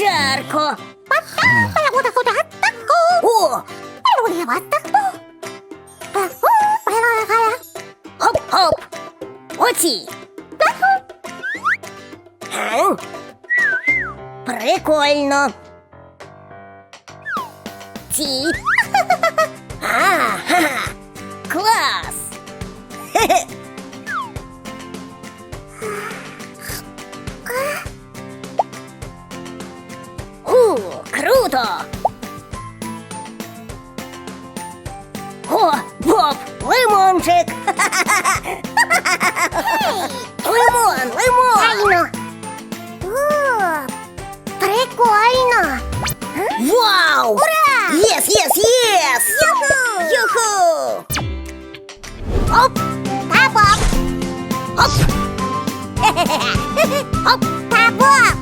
жарко. О, хоп-хоп. Оці. Прикольно. Ці. Ага. Клас. Хе-хе. Ура! Єс, єс, єс! Юху! Юху! Оп! Та Боб, Оп! Оп! та Боб,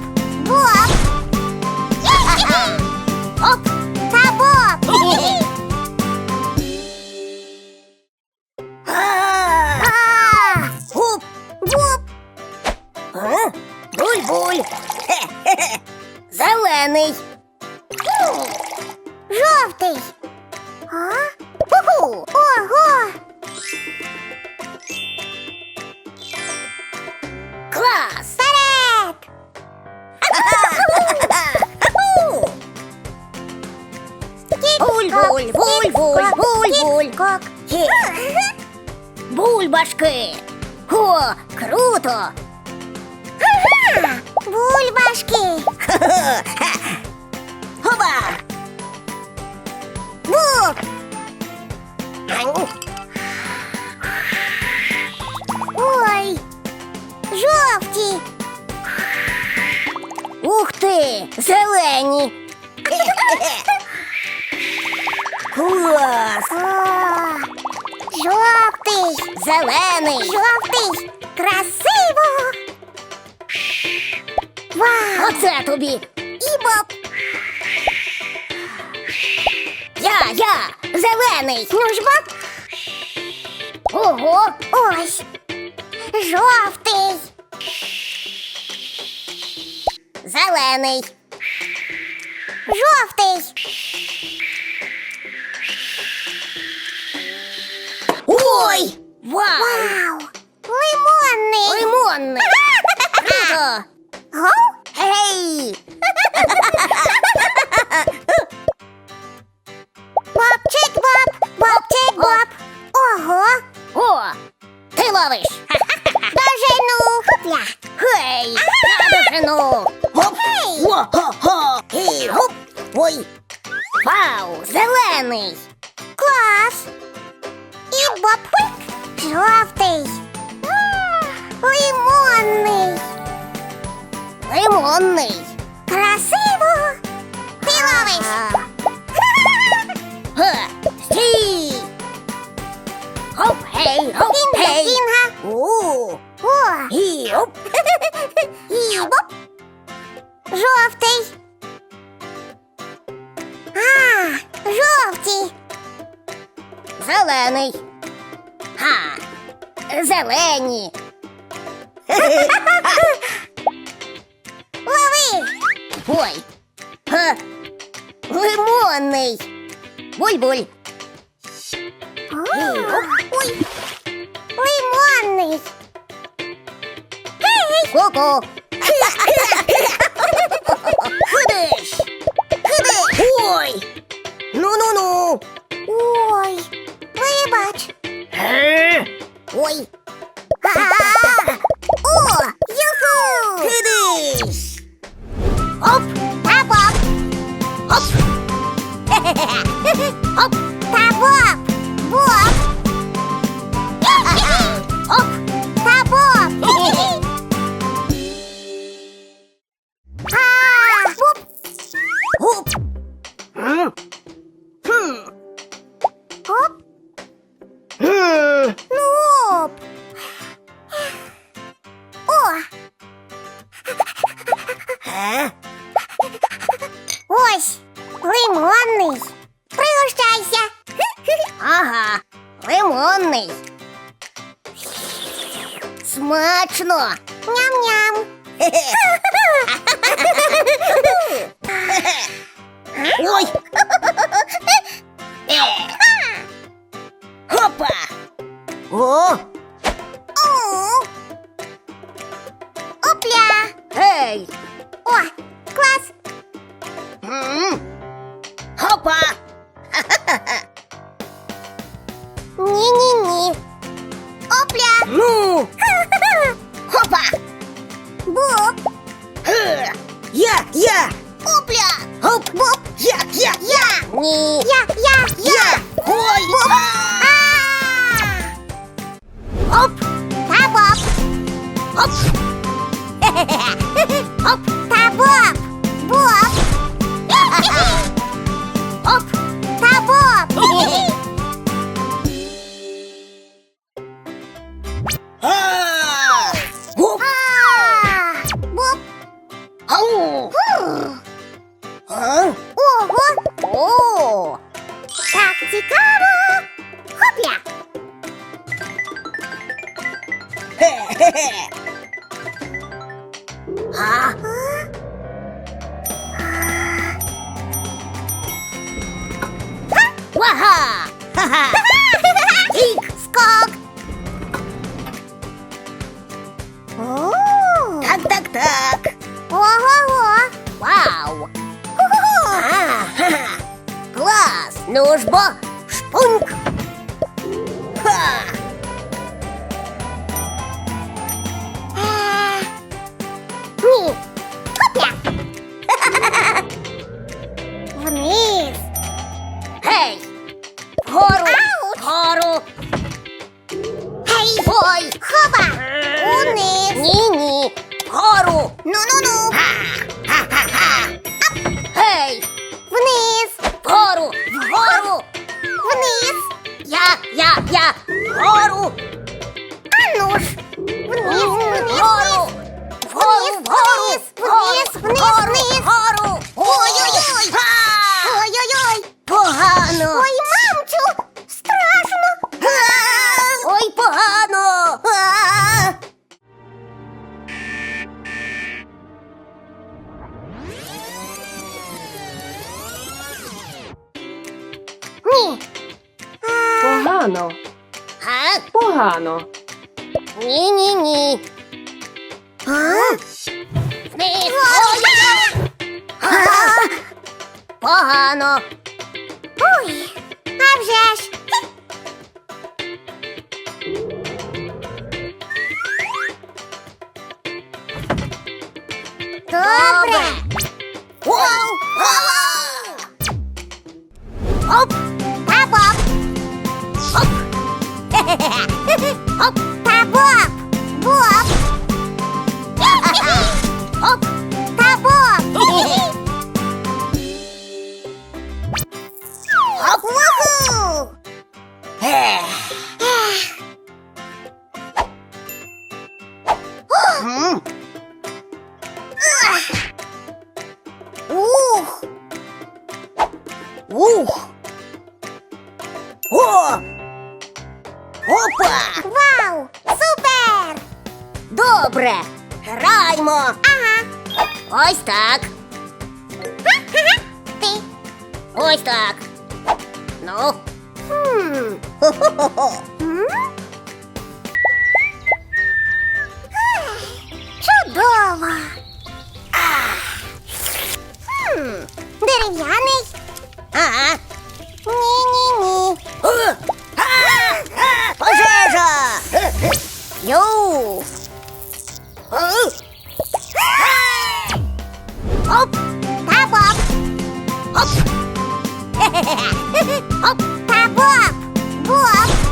Боб. Оп! Та Боб. А! А, Оп! Боб, А? Буль-буль! Хе-хе-хе. Зелений! Жовтий. А? Уху. Ого. Клас! Вперед. Буль-буль. Бульбашки! О, круто! Бульбашки. Буб. Ой. Жовті. Ух ти! Зелені! Клас! Жовтий. Зелений! Жовтий. Красиво. Вау. Оце тобі! І Боб. Я! Зелений! Ну. Ого! Ось. Жовтий. Зелений! Жовтий. Ой! Вау! Вау. Вау! Зелений! Клас. І Боб. Жовтий. Лимонний. Лимонний! Красиво. Ти ловиш. Га! Стій! Хоп, гей, хоп, гей! інга. У! О. І гоп! І Боб. Жовтий. Жовті. Зелений! Ха! Зелені! Лови. Ой! Ха! Лимонний! Буль-буль! Ой. Лимонний. Ку-ку! Ой! Ну-ну-ну! Ой. Вибач. Е? Ой! Ось лимонний. Пригощайся. Ага, лимонний. Смачно. Ням-ням. Ой. Хопа. О. Опля. Ей. О, клас! Хопа! Ні-ні-ні. Опля! Ну! Хопа! Боб! Е. Я, я! Опля! Хоп! Боб! Я, я, я! Ні! Я, я, я! Ой! Боб! А! Оп! Та Боб! Оп! Хе-хе-хе! Бам! Ні-ні-ні. Не ходять. А? Погано. Ой, а вже ж. Добре. Ух! О! Опа! Вау! Супер! Добре! Граймо! Ага! Ось так! Ага! Ти! Ось так! Ну! Чудово! Дерев'яний. А? Ні-ні-ні. Пожежа! Йоу! Оп! Та боб! Оп! Оп! Та боб! Боб!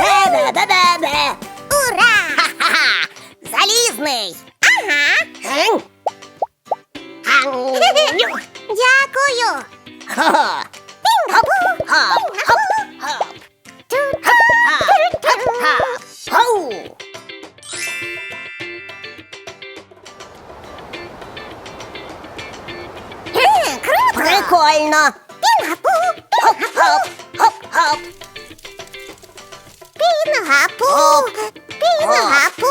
Бе-бе-бе-бе-бе! Ура! Ха-ха! Залізний! Ага! Ем? Ам, ню. Дякую! Хо-хо. Хоп, хоп, хоп, хоп. Хоп, хоп, хоп, хоп. Хоу! Е, Круто! Прикольно! Пінгапу! Хоп, хоп, хоп, хоп. Пінгапу! Пінгапу!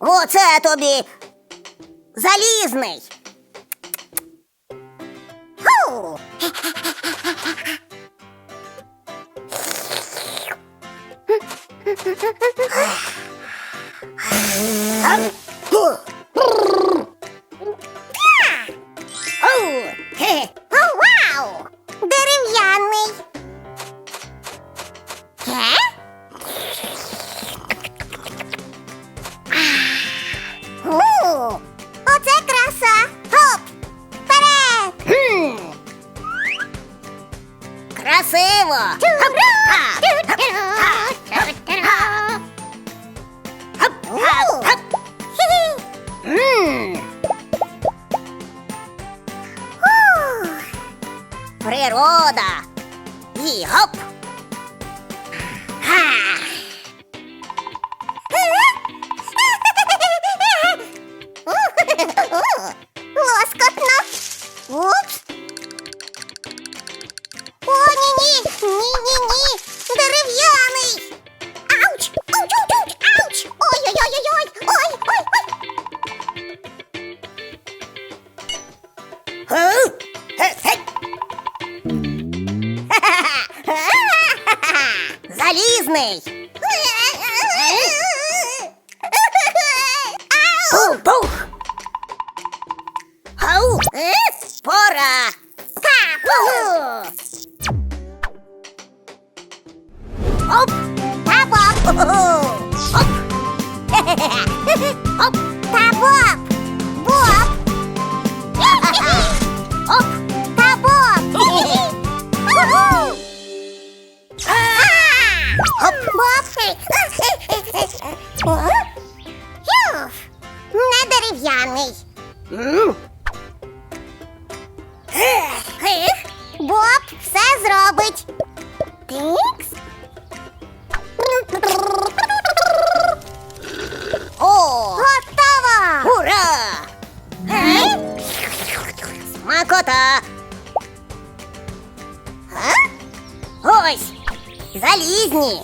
Оце тобі! Залізний! Дерев'яний. Природа! І гоп! Оп! Оп! Та-боб! Боб! Оп! Та-боб! Уху! Хоп! Боб! Не дерев'яний. Боб все зробить. Тикс. Залізні!